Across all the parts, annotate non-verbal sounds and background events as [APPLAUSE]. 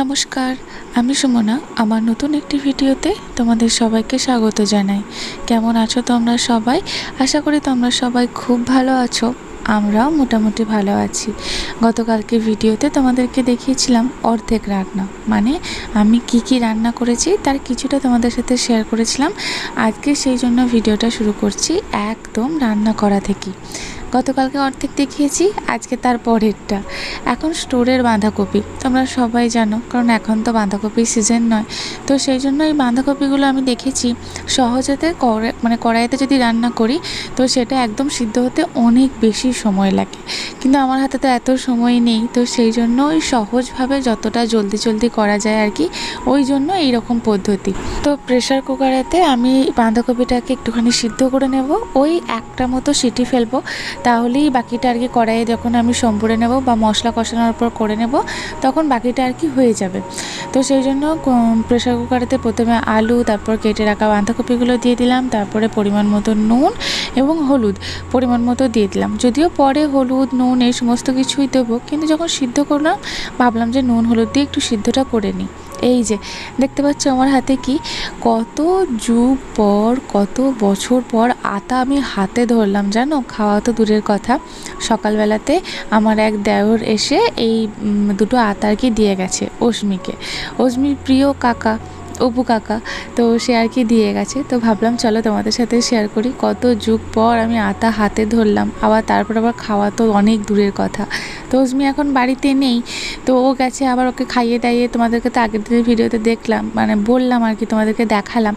নমস্কার, আমি সুমনা। আমার নতুন একটি ভিডিওতে তোমাদের সবাইকে স্বাগত জানাই। কেমন আছো তোমরা সবাই? আশা করি তোমরা সবাই খুব ভালো আছো, আমরাও মোটামুটি ভালো আছি। গতকালকে ভিডিওতে তোমাদেরকে দেখিয়েছিলাম অর্ধেক রান্না। মানে আমি কি কি রান্না করেছি তার কিছুটা তোমাদের সাথে শেয়ার করেছিলাম। আজকে সেই জন্য ভিডিওটা শুরু করছি একদম রান্না করা থেকে। গতকালকে অর্ধেক দেখিয়েছি, আজকে তার পরেরটা। এখন স্টোরের বাঁধাকপি। তোমরা সবাই জানো, কারণ এখন তো বাঁধাকপির সিজন নয়। তো সেই জন্য এই বাঁধাকপিগুলো আমি দেখেছি, সহজেতে মানে কড়াইতে যদি রান্না করি, তো সেটা একদম সিদ্ধ হতে অনেক বেশি সময় লাগে। কিন্তু আমার হাতে তো এত সময় নেই, তো সেই জন্য ওই সহজভাবে যতটা জলদি জলদি করা যায় আর কি, ওই জন্য এই রকম পদ্ধতি। তো প্রেশার কুকারেতে আমি বাঁধাকপিটাকে একটুখানি সিদ্ধ করে নেব, ওই একটা মতো সিটি ফেলব তাহলেই বাকিটা আর কি কড়াইয়ে যখন আমি সম্পুরে নেব বা মশলা কষানোর পর করে নেব, তখন বাকিটা আর কি হয়ে যাবে। তো সেই জন্য প্রেশার কুকারেতে প্রথমে আলু, তারপর কেটে রাখা বাঁধাকপিগুলো দিয়ে দিলাম, তারপরে পরিমাণ মতো নুন এবং হলুদ। পরিমাণ মতো দিয়ে দিলাম। যদিও পরে হলুদ, নুন এই সমস্ত কিছুই দেবো, কিন্তু যখন সিদ্ধ করলাম, ভাবলাম যে নুন, হলুদ দিয়ে একটু সিদ্ধটা করে নিই। এই যে, দেখতে পাচ্ছ আমার হাতে কি? কত যুগ পর, কত বছর পর আতা আমি হাতে ধরলাম, জানো? খাওয়া তো দূরের কথা। সকালবেলাতে আমার এক দেওর এসে এই দুটো আতা আর কি দিয়ে গেছে, অশ্মিকে। অশ্মির প্রিয় কাকা। অপু কাকা, তো সে আর কি দিয়ে গেছে। তো ভাবলাম, চলো তোমাদের সাথে শেয়ার করি, কত যুগ পর আমি আতা হাতে ধরলাম, আবার তারপর আবার খাওয়া তো অনেক দূরের কথা। তো অজমি এখন বাড়িতে নেই, তো ও গেছে, আবার ওকে খাইয়ে দাইয়ে তোমাদেরকে তো আগের দিনের ভিডিওতে দেখলাম মানে বললাম আর কি তোমাদেরকে দেখালাম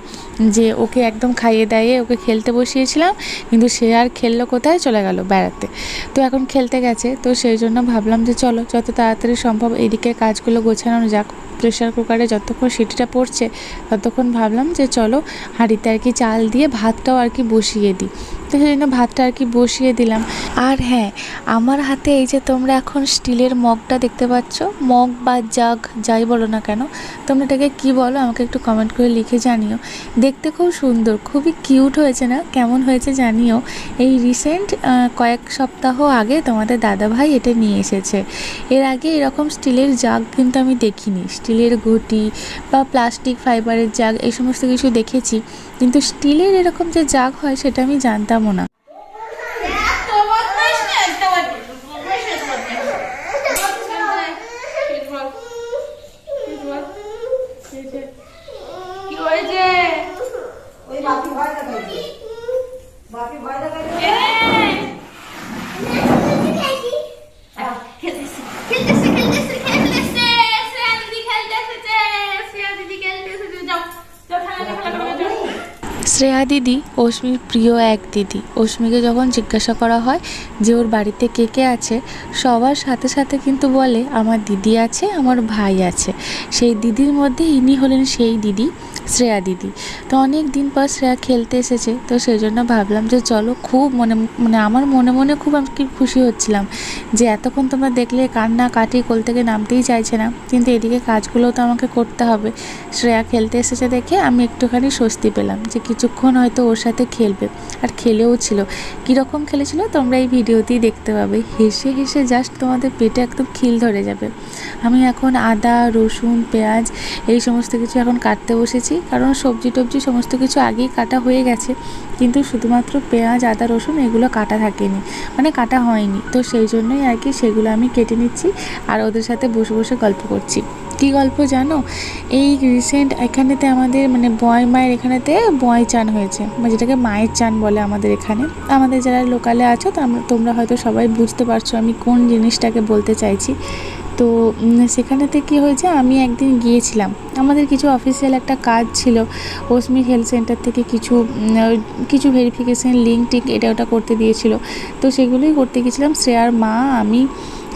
যে ওকে একদম খাইয়ে দাইয়ে ওকে খেলতে বসিয়েছিলাম, কিন্তু সে আর খেললো কোথায়? চলে গেল বেড়াতে। তো এখন খেলতে গেছে, তো সেই জন্য ভাবলাম যে চলো, যত তাড়াতাড়ি সম্ভব এদিকে কাজগুলো গোছানো যাক। প্রেশার কুকারে যতক্ষণ সিটিটা পড়ছে, ততক্ষণ ভাবলাম যে চলো হাঁড়িতে আর কি চাল দিয়ে ভাতটাও আর কি বসিয়ে দিই। তো সেই জন্য ভাতটা আর কি বসিয়ে দিলাম। আর হ্যাঁ আমার হাতে এই যে তোমরা এখন স্টিলের মগটা দেখতে পাচ্ছ, মগ বা জাগ, যাই বলো না কেন, তোমরা এটাকে কী বলো আমাকে একটু কমেন্ট করে লিখে জানিও। দেখতে খুব সুন্দর, খুবই কিউট হয়েছে না? কেমন হয়েছে জানিও। এই রিসেন্ট কয়েক সপ্তাহ আগে তোমাদের দাদাভাই এটা নিয়ে এসেছে। এর আগে এরকম স্টিলের জাগ কিন্তু আমি দেখিনি। স্টিলের ঘটি বা প্লাস্টিক ফাইবারের জাগ, এই সমস্ত কিছু দেখেছি। কিন্তু স্টিলের এরকম যে জাগ হয় সেটা আমি জানতামও না এত বদমাইশ না, এত বদমাইশ, বদমাইশ, এত বদমাইশ। শীত বল, শীত বল, শীত বল। কি হয়েছে? ওই বাপি ভয় দেখাইছে বাপি ভয় দেখাইছে এই! আহ, খেলতেছে, খেলতেছে, খেলতেছে, খেলতেছে। শ্রেয়া দিদি খেলতে এসেছে, শ্রেয়া দিদি খেলতে এসেছে। যাও, যাও, খেলা, খেলা, খেলা, যাও। শ্রেয়া দিদি, অশ্মির প্রিয় এক দিদি। অশ্মিকে যখন জিজ্ঞাসা করা হয় যে ওর বাড়িতে কে কে আছে, সবার সাথে সাথে কিন্তু বলে, আমার দিদি আছে, আমার ভাই আছে। সেই দিদির মধ্যে ইনি হলেন সেই দিদি, শ্রেয়া দিদি। তো অনেক দিন পর শ্রেয়া খেলতে এসেছে, তো সেই জন্য ভাবলাম যে চলো খুব মনে মানে আমার মনে মনে খুব আমি খুশি হচ্ছিলাম যে এতক্ষণ তোমরা দেখলে কান্না কাটি কোল থেকে নামতেই চাইছে না, কিন্তু এদিকে কাজগুলোও তো আমাকে করতে হবে। শ্রেয়া খেলতে এসেছে দেখে আমি একটুখানি স্বস্তি পেলাম যে কিছুক্ষণ হয়তো ওর সাথে খেলবে, আর খেলেও ছিল। কীরকম খেলেছিল তোমরা এই ভিডিওতেই দেখতে পাবে। হেসে হেসে জাস্ট তোমাদের পেটে একদম খিল ধরে যাবে। আমি এখন আদা, রসুন, পেঁয়াজ এই সমস্ত কিছু এখন কাটতে বসেছি। কারণ সবজি টবজি সমস্ত কিছু আগেই কাটা হয়ে গেছে। কিন্তু শুধুমাত্র পেঁয়াজ, আদা, রসুন এগুলো কাটা থাকেনি। মানে কাটা হয়নি। তো সেই জন্যই আর কি সেগুলো আমি কেটে নিচ্ছি। আর ওদের সাথে বসে বসে গল্প করছি। কী গল্প জানো? এই রিসেন্ট এখানেতে আমাদের মানে বয় মায়ের এখানেতে বয় চান হয়েছে। মানে যেটাকে মায়ের চান বলে আমাদের এখানে। আমাদের যারা লোকালে আছো তোমরা হয়তো সবাই বুঝতে পারছ আমি কোন জিনিসটাকে বলতে চাইছি। তো সেখানেতে কি হয়েছে, আমি একদিন গিয়েছিলাম। আমাদের কিছু অফিসিয়াল একটা কাজ ছিল ওসমি হেলথ সেন্টার থেকে কিছু কিছু ভেরিফিকেশন লিঙ্ক টিক এটা ওটা করতে দিয়েছিল। তো সেগুলোই করতে গিয়েছিলাম। শ্রেয়ার মা, আমি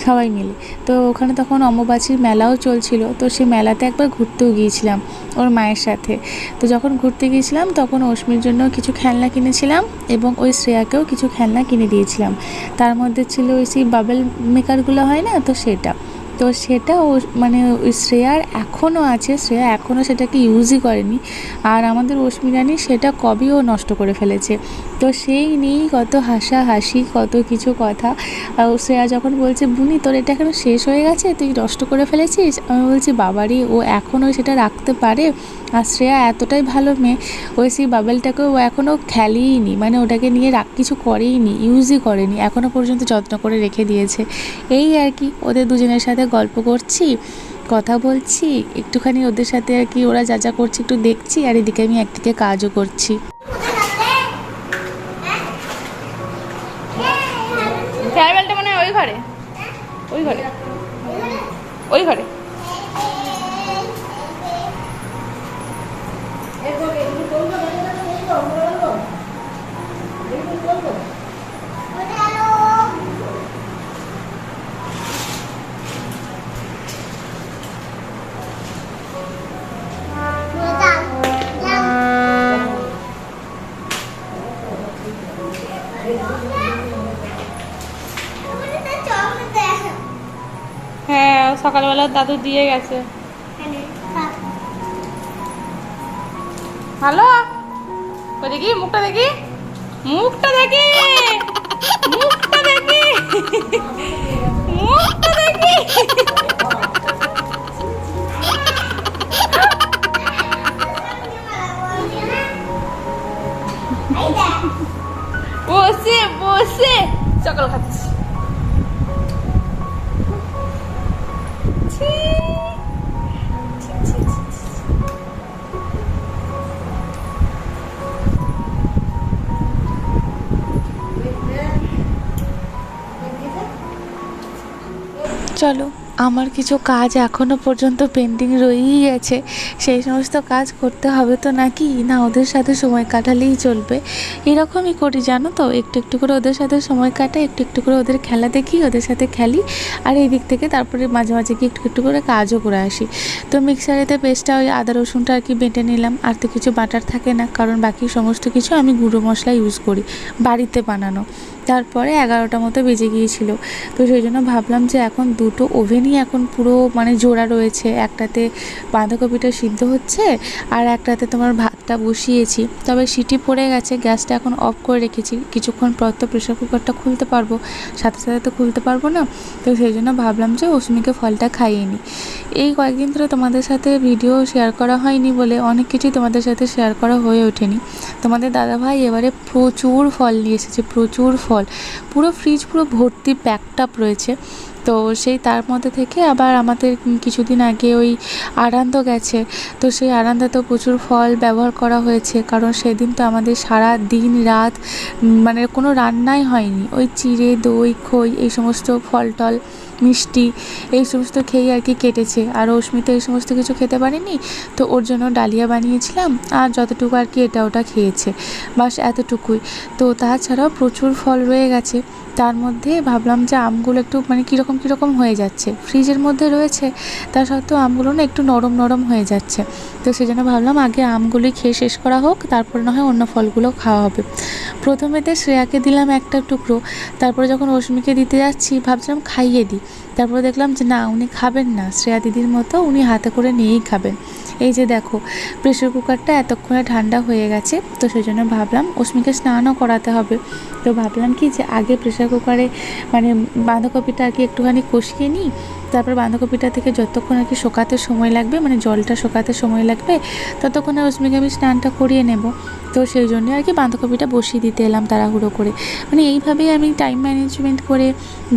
সবাই মিলে। তো ওখানে তখন অম্বুবাচীর মেলাও চলছিল। তো সেই মেলাতে একবার ঘুরতেও গিয়েছিলাম ওর মায়ের সাথে। তো যখন ঘুরতে গিয়েছিলাম তখন অশ্মির জন্য কিছু খেলনা কিনেছিলাম এবং ওই শ্রেয়াকেও কিছু খেলনা কিনে দিয়েছিলাম। তার মধ্যে ছিল ওই সেই বাবেল মেকারগুলো হয় না? তো সেটা। তো সেটা ও মানে শ্রেয়ার এখনও আছে, শ্রেয়া এখনও সেটাকে ইউজই করেনি। আর আমাদের অস্মিরানি সেটা কবেই ও নষ্ট করে ফেলেছে। তো সেই নিয়েই কত হাসাহাসি, কত কিছু কথা। শ্রেয়া যখন বলছে, বুনি, তোর এটা কেন শেষ হয়ে গেছে? তুই নষ্ট করে ফেলেছিস? আমি বলছি বাবারই ও এখনও সেটা রাখতে পারে? আর শ্রেয়া এতটাই ভালো মেয়ে ওই সেই বাবেলটাকে ও এখনও খেলেই নি। মানে ওটাকে নিয়ে রাখ কিছু করেই নি ইউজই করেনি। এখনও পর্যন্ত যত্ন করে রেখে দিয়েছে। এই আর কি, ওদের দুজনের সাথে গল্প করছি, কথা বলছি, একটুখানি ওদের সাথে আর কি ওরা যা যা করছে একটু দেখছি আর এদিকে আমি একদিকে কাজও করছি। ওই ঘরে? ওই ঘরে? ওই ঘরে? হ্যাঁ সকালবেলা দাদু দিয়ে গেছে। হ্যালো? ওই দেখি? মুখটা দেখি? মুখটা দেখি! মুখটা দেখি! মুখটা দেখি! বসে বসে। সকাল খাচ্ছি। চলো। আমার কিছু কাজ এখনও পর্যন্ত পেন্ডিং রয়েই গেছে সেই সমস্ত কাজ করতে হবে তো নাকি? না, ওদের সাথে সময় কাটালেই চলবে। এরকমই করি, জানো তো? একটু একটু করে ওদের সাথে সময় কাটাই, একটু একটু করে ওদের খেলা দেখি, ওদের সাথে খেলি। আর এই দিক থেকে তারপরে মাঝে মাঝে গিয়ে একটু একটু করে কাজও করে আসি। তো মিক্সারেতে পেস্টটা ওই আদা, রসুনটা আর কি বেটে নিলাম। আর তো কিছু বাটার থাকে না, কারণ বাকি সমস্ত কিছু আমি গুঁড়ো মশলা ইউজ করি বাড়িতে বানানো। তারপরে এগারোটা মতো বেজে গিয়েছিল। তো সেই জন্য ভাবলাম যে এখন দুটো ওভেনই এখন পুরো মানে জোড়া রয়েছে। একটাতে বাঁধাকপিটা সিদ্ধ হচ্ছে আর একটাতে তোমার ভাতটা বসিয়েছি। তবে সিটি পড়ে গেছে, গ্যাসটা এখন অফ করে রেখেছি। কিছুক্ষণ পর তো প্রেশার কুকারটা খুলতে পারব। সাথে সাথে তো খুলতে পারব না, তো সেই জন্য ভাবলাম যে অশ্মিকে ফলটা খাইয়ে নিই। এই কয়েকদিন ধরে তোমাদের সাথে ভিডিও শেয়ার করা হয়নি বলে অনেক কিছুই তোমাদের সাথে শেয়ার করা হয়ে ওঠেনি। তোমাদের দাদাভাই এবারে প্রচুর ফল নিয়ে এসেছে, প্রচুর ফল। পুরো ফ্রিজ পুরো ভর্তি প্যাকড আপ রয়েছে। তো সেই তার মধ্যে থেকে আবার আমাদের কিছুদিন আগে ওই আরান্দ গেছে। তো সেই আরান্দাতেও প্রচুর ফল ব্যবহার করা হয়েছে, কারণ সেদিন তো আমাদের সারা দিন রাত মানে কোনো রান্নাই হয়নি। ওই চিড়ে, দই, খই, এই সমস্ত ফল টল, মিষ্টি, এই সমস্ত খেয়েই আর কি কেটেছে। আর অস্মিতা এই সমস্ত কিছু খেতে পারেনি, তো ওর জন্য ডালিয়া বানিয়েছিলাম, আর যতটুকু আর কি এটা ওটা খেয়েছে। বাস এতটুকুই। তো তাছাড়াও প্রচুর ফল রয়ে গেছে। তার মধ্যে ভাবলাম যে আমগুলো একটু মানে কীরকম কীরকম হয়ে যাচ্ছে। ফ্রিজের মধ্যে রয়েছে, তা সত্ত্বেও আমগুলো না একটু নরম নরম হয়ে যাচ্ছে। তো সেই জন্য ভাবলাম আগে আমগুলি খেয়ে শেষ করা হোক, তারপর না হয় অন্য ফলগুলো খাওয়া হবে। প্রথমেতে শ্রেয়াকে দিলাম একটা টুকরো, তারপরে যখন অশ্মিকে দিতে যাচ্ছি, ভাবছিলাম খাইয়ে দিই। তারপরে দেখলাম যে না, উনি খাবেন না। শ্রেয়া দিদির মতো উনি হাতে করে নিয়েই খাবেন। এই যে দেখো, প্রেশার কুকারটা এতক্ষণে ঠান্ডা হয়ে গেছে, তো সেই জন্য ভাবলাম অশ্মিকে স্নানও করাতে হবে। তো ভাবলাম কি যে আগে প্রেশার কুকারে মানে বাঁধাকপিটা আর কি একটুখানি কষিয়ে নিই তারপর বাঁধাকপিটা থেকে যতক্ষণ আর কি শোকাতে সময় লাগবে মানে জলটা শোকাতে সময় লাগবে, ততক্ষণে অশ্মিকে আমি স্নানটা করিয়ে নেব। তো সেই জন্য আর কি বাঁধাকপিটা বসিয়ে দিতে এলাম তাড়াহুড়ো করে। মানে এইভাবেই আমি টাইম ম্যানেজমেন্ট করে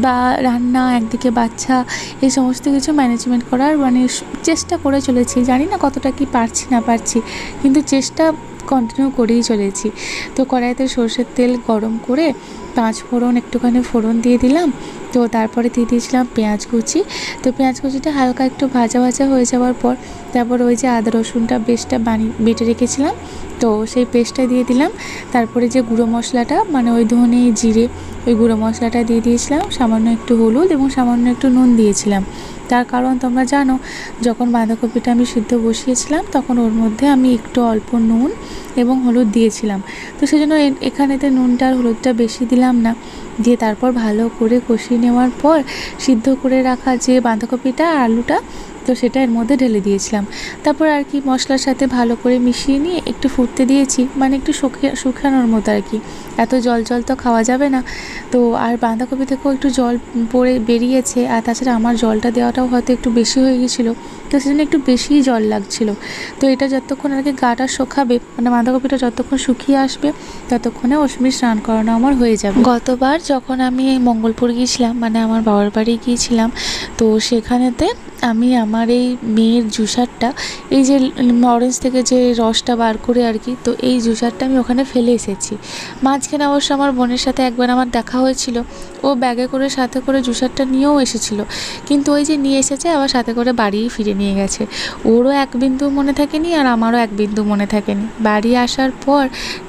বা রান্না, একদিকে বাচ্চা, এই সমস্ত কিছু ম্যানেজমেন্ট করার মানে চেষ্টা করে চলেছি। জানি না কতটা কি পারছি, না পারছি। কিন্তু চেষ্টা কন্টিনিউ করেই চলেছি। তো কড়াইতে সর্ষের তেল গরম করে পাঁচ ফোড়ন, একটুখানি ফোড়ন দিয়ে দিলাম। তো তারপরে দিয়ে দিয়েছিলাম পেঁয়াজ কুচি। তো পেঁয়াজ কুচিটা হালকা একটু ভাজা ভাজা হয়ে যাওয়ার পর তারপর ওই যে আদা, রসুনটা বেশটা বানিয়ে বেটে রেখেছিলাম। তো সেই পেস্টটা দিয়ে দিলাম। তারপরে যে গুঁড়ো মশলাটা মানে ওই ধনে, জিরে ওই গুঁড়ো মশলাটা দিয়ে দিয়েছিলাম, সামান্য একটু হলুদ এবং সামান্য একটু নুন দিয়েছিলাম। তার কারণ তোমরা জানো, যখন বাঁধাকপিটা আমি সিদ্ধ বসিয়েছিলাম, তখন ওর মধ্যে আমি একটু অল্প নুন এবং হলুদ দিয়েছিলাম। তো সেজন্য এখানেতে নুনটা আর হলুদটা বেশি দিলাম না। দিয়ে তারপর ভালো করে কষিয়ে নেওয়ার পর, সিদ্ধ করে রাখা যে বাঁধাকপিটা আর আলুটা তো সেটা এর মধ্যে ঢেলে দিয়েছিলাম। তারপর আর কি মশলার সাথে ভালো করে মিশিয়ে নিয়ে একটু ফুটতে দিয়েছি মানে একটু শুকিয়ে, শুকানোর মতো আর কি। এত জল জল তো খাওয়া যাবে না। তো আর বাঁধাকপি থেকেও একটু জল পড়ে বেরিয়েছে, আর তাছাড়া আমার জলটা দেওয়াটাও হয়তো একটু বেশি হয়ে গেছিল। তো সেজন্য একটু বেশিই জল লাগছিল। তো এটা যতক্ষণ আর কি গাটা শুকাবে মানে বাঁধাকপিটা যতক্ষণ শুকিয়ে আসবে, ততক্ষণে অশ্মির স্নান করানো আমার হয়ে যাবে। গতবার যখন আমি মঙ্গলপুর গিয়েছিলাম মানে আমার বাবার বাড়ি গিয়েছিলাম, তো সেখানেতে আমি আমার এই মেয়ের জুসারটা, এই যে অরেঞ্জ থেকে যে রসটা বার করে আর কি, তো এই জুসারটা আমি ওখানে ফেলে এসেছি। মাঝখানে অবশ্য আমার বোনের সাথে একবার আমার দেখা হয়েছিল, ও ব্যাগে করে সাথে করে জুসারটা নিয়েও এসেছিল, কিন্তু ওই যে নিয়ে এসেছে, আবার সাথে করে বাড়িই ফিরে নিয়ে গেছে। ওরও এক বিন্দু মনে থাকেনি আর আমারও এক বিন্দু মনে থাকেনি। বাড়ি আসার পর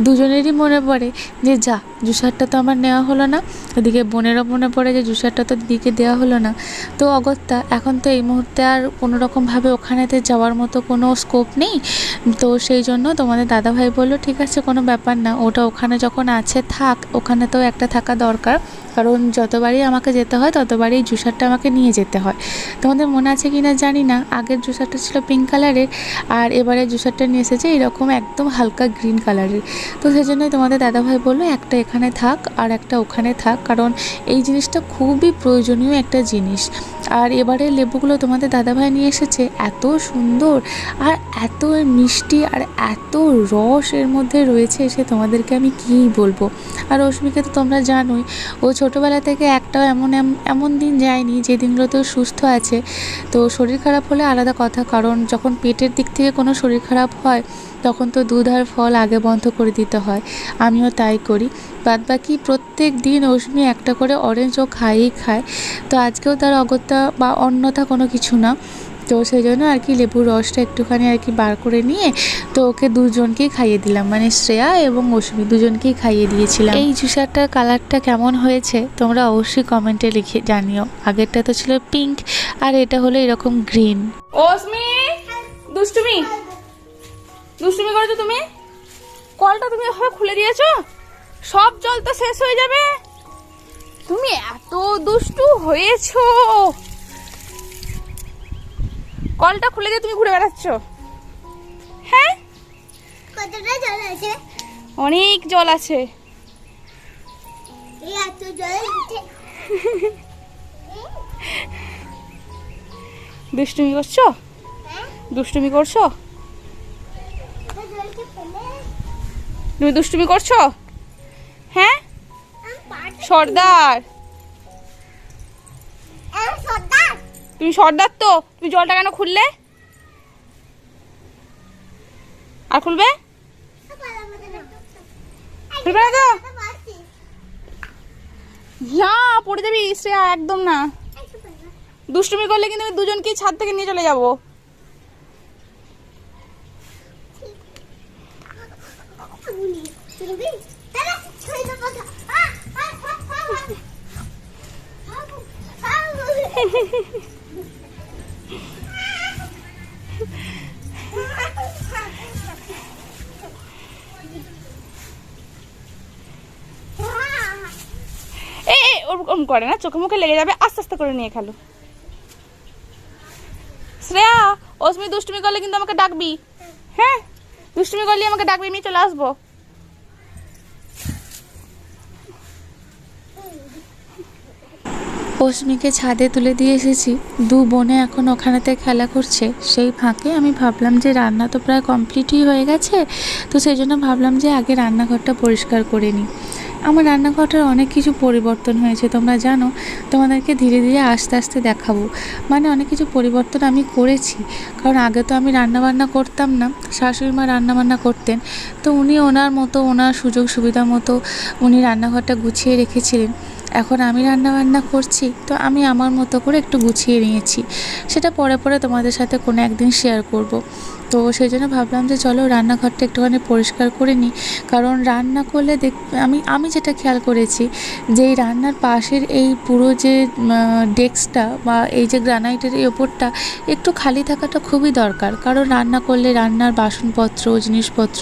দুজনেরই মনে পড়ে যে যা জুসারটা তো আমার নেওয়া হলো না। এদিকে বোনেরও মনে পড়ে যে জুসারটা তো দিদিকে দেওয়া হলো না। তো অগত্যা, এখন তো এই মুহূর্তে আর কোনোরকমভাবে ওখানেতে যাওয়ার মতো কোনো স্কোপ নেই। তো সেই জন্য তোমাদের দাদাভাই বলল, ঠিক আছে, কোনো ব্যাপার না। ওটা ওখানে যখন আছে, থাক। ওখানে তো একটা থাকা দরকার। কারণ যতবারই আমাকে যেতে হয়, ততবারই জুসারটা আমাকে নিয়ে যেতে হয়। তোমাদের মনে আছে কি না জানি না। আগের জুসারটা ছিল পিঙ্ক কালারের আর এবারে জুসারটা নিয়ে এসেছে এরকম একদম হালকা গ্রিন কালারের তো সেই জন্যই তোমাদের দাদাভাই বলল, একটা এখানে থাক আর একটা ওখানে থাক। কারণ এই জিনিসটা খুবই প্রয়োজনীয় একটা জিনিস। আর এবারে লেবুগুলো তোমাদের দাদাভাই নিয়ে এসেছে, এত সুন্দর আর এত মিষ্টি আর এত রস এর মধ্যে রয়েছে সে তোমাদেরকে আমি কী বলব? আর রশ্মিকে তো তোমরা জানোই, ও ছোটোবেলা থেকে একটাও এমন এম- এমন দিন যায়নি যে দিনগুলোতে সুস্থ আছে। তো শরীর খারাপ হলে আলাদা কথা, কারণ যখন পেটের দিক থেকে কোনো শরীর খারাপ হয় তখন তো দুধ আর ফল আগে বন্ধ করে দিতে হয়। আমিও তাই করি। বাদ বাকি প্রত্যেক দিন অশ্মি একটা করে অরেঞ্জ ও খায়ই খায়। তো আজকেও তার অগত্যা বা অন্যথা কোনো কিছু না। তো সেই জন্য আর কি লেবুর রসটা একটুখানি আর কি বার করে নিয়ে তো ওকে দুজনকেই খাইয়ে দিলাম। মানে শ্রেয়া এবং অশ্মি দুজনকেই খাইয়ে দিয়েছিলাম। এই জুসারটার কালারটা কেমন হয়েছে তোমরা অবশ্যই কমেন্টে লিখে জানিও। আগেরটা তো ছিল পিঙ্ক আর এটা হলো এরকম গ্রিন ওসমি দুষ্টুমি। দুষ্টুমি করেছ তুমি? কলটা তুমি এভাবে খুলে দিয়েছ? সব জল তো শেষ হয়ে যাবে। তুমি এত দুষ্টু হয়েছো। কলটা খুলে দিয়ে তুমি ঘুরে বেড়াচ্ছ। হ্যাঁ? কতটা জল আছে? অনেক জল আছে। দুষ্টুমি করছ? হ্যাঁ? দুষ্টুমি করছ এত জলকে ফেলে তুমি দুষ্টুমি করছ? হ্যাঁ? সর্দার। তুমি সর্দার তো? তুমি জলটা কেন খুললে? আর খুলবে? খুলবে না তো? পড়ে যাবি, শ্রেয়া, একদম না। দুষ্টুমি করলে কিন্তু আমি দুজনকেই ছাদ থেকে নিয়ে চলে যাব। তুমি তারা ছয় ওরকম করে না, চোখে মুখে লেগে যাবে, আস্তে আস্তে করে নিয়ে খেলো। শ্রেয়া অস্মি দুষ্টুমি করলে কিন্তু আমাকে ডাকবি। হ্যাঁ দুষ্টুমি করলে আমাকে ডাকবি, আমি চলে আসব। অশ্মিকে ছাদে তুলে দিয়ে এসেছি। দু বোনে এখন ওখানেতে খেলা করছে। সেই ফাঁকে আমি ভাবলাম যে রান্না তো প্রায় কমপ্লিটই হয়ে গেছে, তো সেই জন্য ভাবলাম যে আগে রান্নাঘরটা পরিষ্কার করে নিই। আমার রান্নাঘরটার অনেক কিছু পরিবর্তন হয়েছে, তোমরা জানো। তোমাদেরকে ধীরে ধীরে আস্তে আস্তে দেখাবো। মানে অনেক কিছু পরিবর্তন আমি করেছি। কারণ আগে তো আমি রান্নাবান্না করতাম না। শাশুড়ি মা রান্নাবান্না করতেন। তো উনি ওনার মতো, ওনার সুযোগ সুবিধা মতো উনি রান্নাঘরটা গুছিয়ে রেখেছিলেন। এখন আমি রান্না বান্না করছি, তো আমি আমার মতো করে একটু গুছিয়ে নিয়েছি। সেটা পরে পরে তোমাদের সাথে কোনো একদিন শেয়ার করব। তো সেই জন্য ভাবলাম যে চলো রান্নাঘরটা একটুখানি পরিষ্কার করে নিই। কারণ রান্না করলে দেখ, আমি আমি যেটা খেয়াল করেছি যে এই রান্নার পাশের এই পুরো যে ডেস্কটা বা এই যে গ্রানাইটের এই ওপরটা একটু খালি থাকাটা খুবই দরকার। কারণ রান্না করলে রান্নার বাসনপত্র, জিনিসপত্র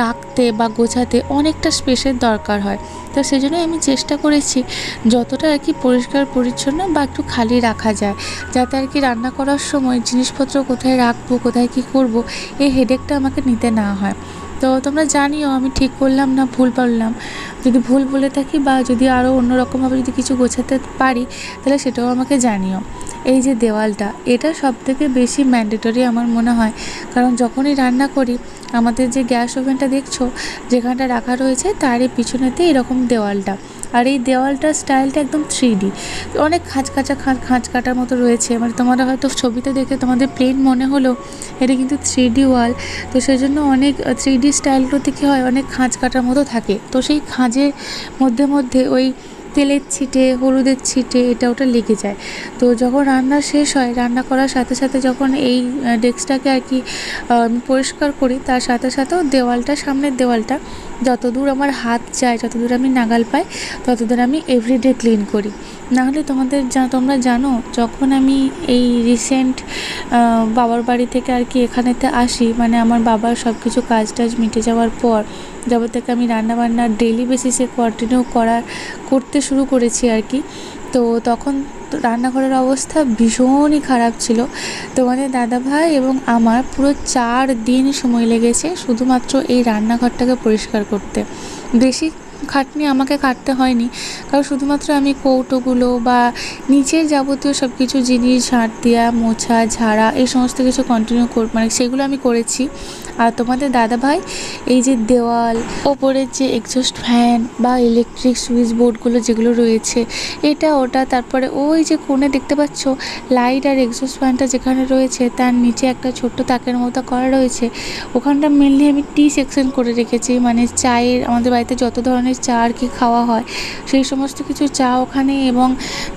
রাখতে বা গোছাতে অনেকটা স্পেসের দরকার হয়। তো সেই জন্যই আমি চেষ্টা করেছি যতটা আর কি পরিষ্কার, পরিচ্ছন্ন বা একটু খালি রাখা যায়। যাতে আর কি রান্না করার সময় জিনিসপত্র কোথায় রাখব, কোথায় কী করব এই হেডেকটা আমাকে নিতে না হয়। তো তোমরা জানিও, আমি ঠিক করলাম না, ভুল পারলাম যদি ভুল বলে থাকি বা যদি আরও অন্যরকমভাবে যদি কিছু গোছাতে পারি, তাহলে সেটাও আমাকে জানিও। এই যে দেওয়ালটা, এটা সবথেকে বেশি ম্যান্ডেটরি আমার মনে হয়। কারণ যখনই রান্না করি আমাদের যে গ্যাস ওভেনটা দেখছ, যেখানটা রাখা রয়েছে, তারই পিছনেতে এরকম দেওয়ালটা। আর এই দেওয়ালটার স্টাইলটা একদম থ্রি ডি অনেক খাঁচ খাঁচ খাঁচ কাটার মতো রয়েছে। মানে তোমরা হয়তো ছবিতে দেখে তোমাদের প্লেন মনে হলো, এটা কিন্তু থ্রি ডি ওয়াল। তো সেই জন্য অনেক থ্রি ডি স্টাইলগুলোতে কী হয়, অনেক খাঁচ কাটার মতো থাকে। তো সেই খাঁজের মধ্যে মধ্যে ওই তেলের ছিটে, হলুদের ছিটে, এটা ওটা লেগে যায়। তো যখন রান্না শেষ হয়, রান্না করার সাথে সাথে যখন এই ডেস্কটাকে আর কি পরিষ্কার করি, তার সাথে সাথেও দেওয়ালটা, সামনের দেওয়ালটা, যতদূর আমার হাত যায়, যতদূর আমি নাগাল পাই, ততদূর আমি এভরিডে ক্লিন করি। নাহলে তোমাদের যা তোমরা জানো, যখন আমি এই রিসেন্ট বাবার বাড়ি থেকে আর কি এখানেতে আসি মানে আমার বাবার সব কিছু কাজ টাজ মিটে যাওয়ার পর যবে থেকে আমি রান্না বান্না ডেলি বেসিসে কন্টিনিউ করার, করতে শুরু করেছি আর কি। তো তখন রান্নাঘরের অবস্থা ভীষণই খারাপ ছিল। তো আমাদের দাদাভাই এবং আমার পুরো চার দিন সময় লেগেছে শুধুমাত্র এই রান্নাঘরটাকে পরিষ্কার করতে। বেশি খাটনি আমাকে কাটতে হয়নি। কারণ শুধুমাত্র আমি কৌটোগুলো বা নিচের যাবতীয় সব কিছু জিনিস ঝাঁট দেওয়া মোছা, ঝাড়া, এই সমস্ত কিছু কন্টিনিউ কর মানে সেগুলো আমি করেছি। আর তোমাদের দাদা ভাই এই যে দেওয়াল ওপরের যে এক্সস্ট ফ্যান বা ইলেকট্রিক সুইচ বোর্ডগুলো যেগুলো রয়েছে, এটা, ওটা, তারপরে ওই যে কোণে দেখতে পাচ্ছ লাইট আর এক্সস্ট ফ্যানটা যেখানে রয়েছে, তার নিচে একটা ছোট্ট তাকের মতো করা রয়েছে। ওখানটা মেনলি আমি টি সেকশন করে রেখেছি মানে চায়ের, আমাদের বাড়িতে যত ধরনের চা আর কি খাওয়া হয়। সেই সমস্ত কিছু চা ওখানে এবং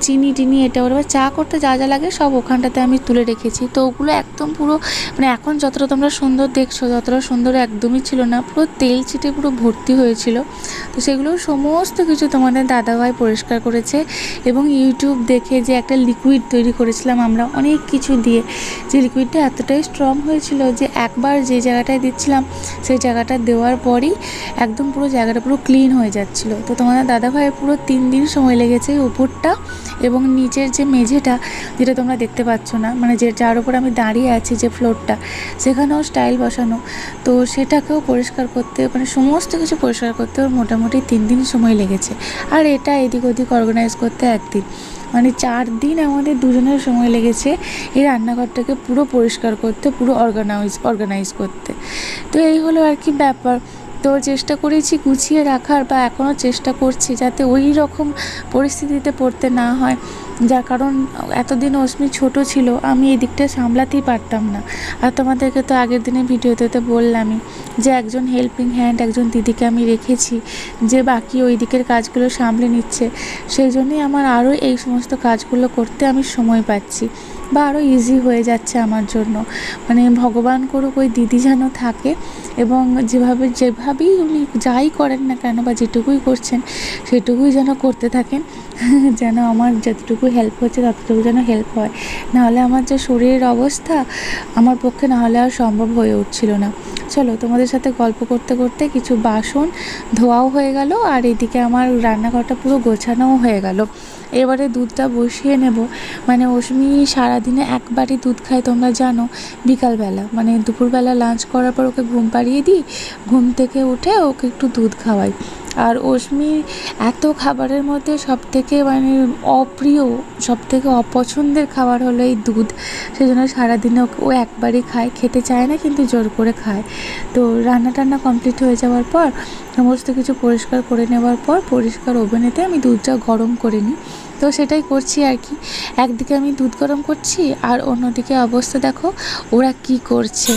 চিনি টিনি এটা বা চা করতে যা যা লাগে সব ওখানটাতে আমি তুলে রেখেছি। তো ওগুলো একদম পুরো মানে এখন যতটা তোমরা সুন্দর দেখছ ততটা সুন্দর একদমই ছিল না, পুরো তেল ছিটে পুরো ভর্তি হয়েছিল। তো সেগুলো সমস্ত কিছু তোমাদের দাদাভাই পরিষ্কার করেছে এবং ইউটিউব দেখে যে একটা লিকুইড তৈরি করেছিলাম আমরা অনেক কিছু দিয়ে, যে লিকুইডটা এতটাই স্ট্রং হয়েছিল যে একবার যে জায়গাটায় দিচ্ছিলাম, সেই জায়গাটা দেওয়ার পরই একদম পুরো জায়গাটা পুরো ক্লিন হয়ে যাচ্ছিল। তো তোমাদের দাদাভাইয়ের পুরো তিন দিন সময় লেগেছে উপরটা এবং নিচের যে মেঝেটা যেটা তোমরা দেখতে পাচ্ছ না মানে যে যার উপর আমি দাঁড়িয়ে আছি যে ফ্লোরটা, সেখানেও স্টাইল বসানো। তো সেটাকেও পরিষ্কার করতে মানে সমস্ত কিছু পরিষ্কার করতে ওর মোটামুটি তিন দিন সময় লেগেছে। আর এটা এদিক ওদিক অর্গানাইজ করতে একদিন। মানে চার দিন আমাদের দুজনের সময় লেগেছে এই রান্নাঘরটাকে পুরো পরিষ্কার করতে, পুরো অর্গানাইজ অর্গানাইজ করতে। তো এই হলো আর কি ব্যাপার। তো চেষ্টা করেছি গুছিয়ে রাখার বা এখনও চেষ্টা করছি যাতে ওই রকম পরিস্থিতিতে পড়তে না হয়। যার কারণ এতদিন অশ্মি ছোট ছিল, আমি এই দিকটা সামলাতেই পারতাম না। আর তোমাদেরকে তো আগের দিনের ভিডিওতে তো বললামই যে একজন হেল্পিং হ্যান্ড একজন দিদিকে আমি রেখেছি, যে বাকি ওই দিকের কাজগুলো সামলে নিচ্ছে। সেই জন্যই আমার আরও এই সমস্ত কাজগুলো করতে আমি সময় পাচ্ছি। বা আরও ইজি হয়ে যাচ্ছে আমার জন্য। মানে ভগবান করুক, ওই দিদি যেন থাকে এবং যেভাবে, যেভাবেই উনি যাই করেন না কেন বা যেটুকুই করছেন, সেটুকুই যেন করতে থাকেন, [LAUGHS] যেন আমার যতটুকু হেল্প হচ্ছে ততটুকু যেন হেল্প হয়। নাহলে আমার যে শরীরের অবস্থা, আমার পক্ষে নাহলে আর সম্ভব হয়ে উঠছিল না। চলো, তোমাদের সাথে গল্প করতে করতে কিছু বাসন ধোয়াও হয়ে গেল, আর এদিকে আমার রান্নাঘরটা পুরো গোছানোও হয়ে গেল। এবারে দুধটা বসিয়ে নেব। মানে অশ্মি সারাদিনে একবারই দুধ খায়, তোমরা জানো, বিকালবেলা। মানে দুপুরবেলা লাঞ্চ করার পর ওকে ঘুম পাড়িয়ে দিই, ঘুম থেকে উঠে ওকে একটু দুধ খাওয়াই। আর অশ্মির এত খাবারের মধ্যে সব থেকে মানে অপ্রিয় সব থেকে অপছন্দের খাবার হলো এই দুধ। সেজন্য সারাদিনে ও একবারই খায়, খেতে চায় না কিন্তু জোর করে খায়। তো রান্না টান্না কমপ্লিট হয়ে যাওয়ার পর, সমস্ত কিছু পরিষ্কার করে নেওয়ার পর, পরিষ্কার ওভেনেতে আমি দুধটা গরম করে নিই। তো সেটাই করছি আর কি। একদিকে আমি দুধ গরম করছি আর অন্যদিকে অবস্থা দেখো, ওরা কি করছে।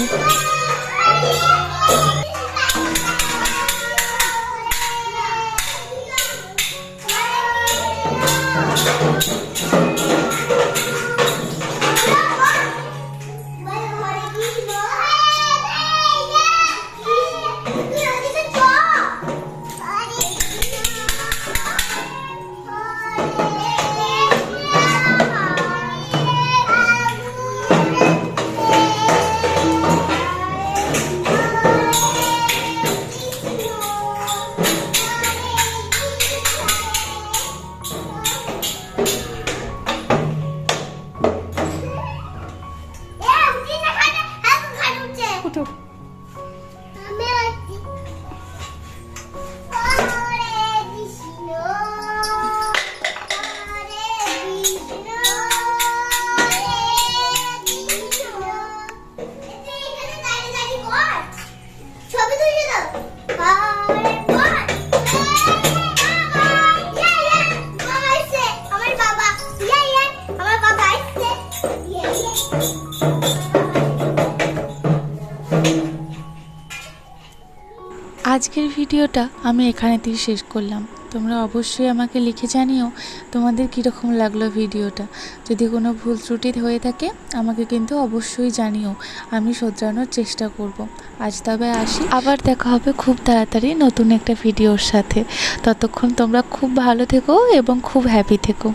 আজকের ভিডিওটা আমি এখানে এখানেতেই শেষ করলাম। তোমরা অবশ্যই আমাকে লিখে জানিও তোমাদের কীরকম লাগল ভিডিওটা। যদি কোনো ভুল ত্রুটি হয়ে থাকে, আমাকে কিন্তু অবশ্যই জানিও। আমি শোধরানোর চেষ্টা করব। আজ তবে আসি। আবার দেখা হবে খুব তাড়াতাড়ি নতুন একটা ভিডিওর সাথে। ততক্ষণ তোমরা খুব ভালো থেকো এবং খুব হ্যাপি থেকো।